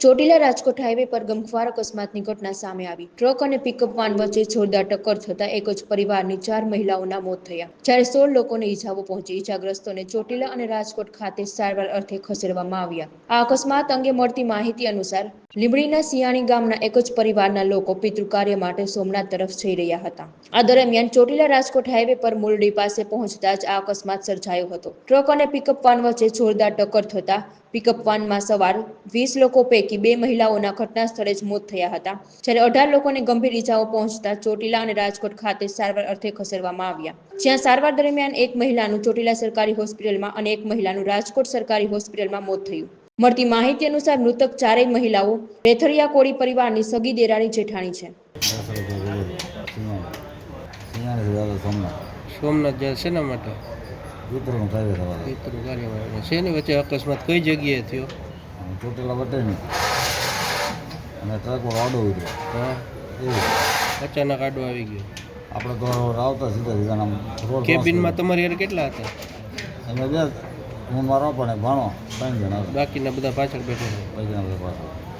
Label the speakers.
Speaker 1: Chotila Rajkot highway પર ગમખ્વાર અકસ્માતની ઘટના સામે આવી. ટ્રક અને પિકઅપ વાન વચ્ચે જોરદાર ટક્કર થતા એક જ પરિવારની ચાર મહિલાઓના મોત થયા. જ્યારે સોળ લોકોને ઈજાઓ પહોંચી. ઈજાગ્રસ્તોને ચોટીલા અને રાજકોટ ખાતે સારવાર અર્થે ખસેડવામાં આવ્યા. આ અકસ્માત અંગે મળતી માહિતી અનુસાર લીંબડીના સિયાણી ગામના એક જ પરિવારના લોકો પિતૃ કાર્ય માટે સોમનાથ તરફ જઈ રહ્યા હતા. આ દરમિયાન ચોટીલા રાજકોટ હાઈવે પર મુરડી પાસે પહોંચતા જ આ અકસ્માત સર્જાયો હતો. ટ્રક અને પિકઅપ વાન વચ્ચે જોરદાર ટક્કર થતા પિકઅપ વાનમાં સવાર વીસ લોકો પૈકી બે મહિલાઓના ઘટના સ્થળે જ મોત થયા હતા. જ્યારે અઢાર લોકોને ગંભીર ઈજાઓ પહોંચતા ચોટીલા અને રાજકોટ ખાતે સારવાર અર્થે ખસેડવામાં આવ્યા. જ્યાં સારવાર દરમિયાન એક મહિલાનું ચોટીલા સરકારી હોસ્પિટલમાં અને એક મહિલાનું રાજકોટ સરકારી હોસ્પિટલમાં મોત થયું. મળતી માહિતી અનુસાર મૃતક ચારેય મહિલાઓ રેથરિયા કોળી પરિવારની સગી દેરાણી જેઠાણી છે.
Speaker 2: સોમનાથ
Speaker 3: જાય શેના માટે?
Speaker 2: વિતરણ
Speaker 3: શેની વચ્ચે અકસ્માત? કઈ જગ્યાએ થયો?
Speaker 2: ચોટેલા વટેની અને ટ્રક વાડો ઉતર્યો.
Speaker 3: હા. અચાનક આડો આવી ગયો.
Speaker 2: આપણે તો આવતા સીધા સીધા આમ રોડ
Speaker 3: કેબિનમાં તમારી યાર કેટલા હતા?
Speaker 2: અમે બે હું મારો પણ ભણો ત્રણ જણા.
Speaker 3: બાકીના બધા પાછળ બેઠા
Speaker 2: બાકીના બધા પાછળ.